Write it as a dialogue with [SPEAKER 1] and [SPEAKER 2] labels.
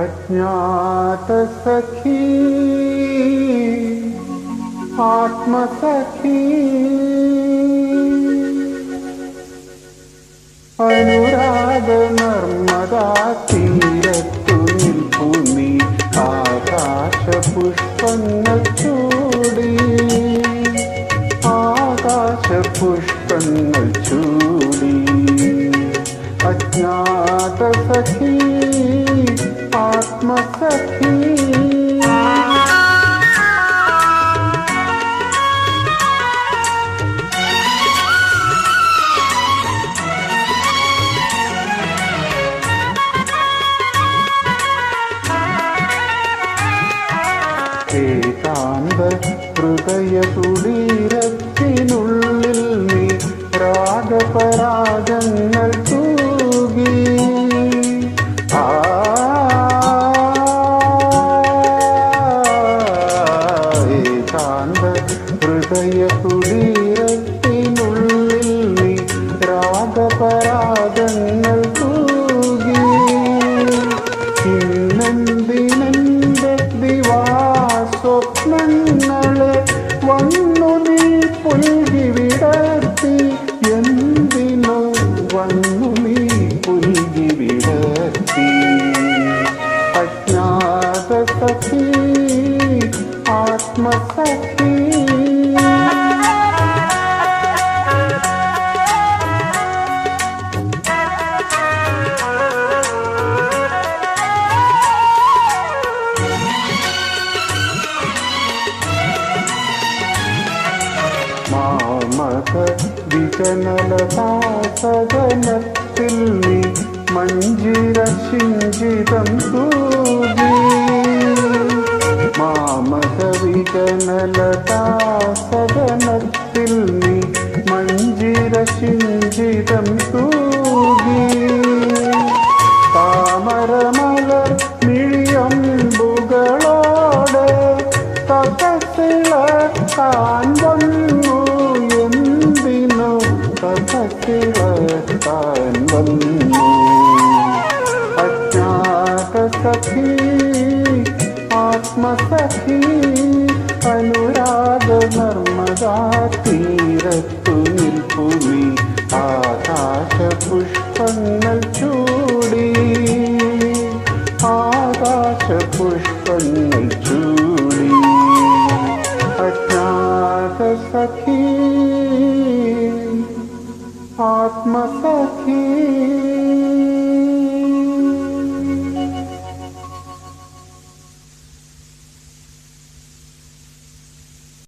[SPEAKER 1] അജ്ഞാതസഖീ ആത്മസഖി അനുരാഗ നർമ്മദാ തീരത്തു നിൽപ്പുനി ആകാശ പുഷ്പങ്ങൾ ചൂടി ആകാശ പുഷ്പങ്ങൾ ചൂടി അജ്ഞാത സഖി ആത്മസഖി ഏകാന്ത ഹൃദയ ഹൃദയ കുടീരത്തിനുള്ളിൽ നീ രാഗപരാഗങ്ങൾ തൂകി. ഇന്നെന്തിനെന്റെ ദിവാസ്വപ്നങ്ങളെ വന്നു നീ പുൽകി വിടർത്തി? എന്തിനോ വന്നു നീ പുൽകി വിടർത്തി? അജ്ഞാത സഖി ആത്മസഖി മാമക വിജനലതാസദനത്തിൽ നീ മഞ്ജിര ശിഞ്ചിതം തൂകി മാമക വിജനലതാസദനത്തിൽ നീ മഞ്ജിര ശിഞ്ചിതം തൂകി താമരമലർ മിഴിയമ്പുകളോടെ തപസിളക്കാൻ വന്നു കാറ്റി വർത്താൻ വന്നു. അജ്ഞാത സഖി ആത്മസഖി അനുരാഗ നർമ്മദാ തീരത്തു നിൽപ്പുമി ആകാശ പുഷ്പങ്ങൾ ചൂ आत्मसखी।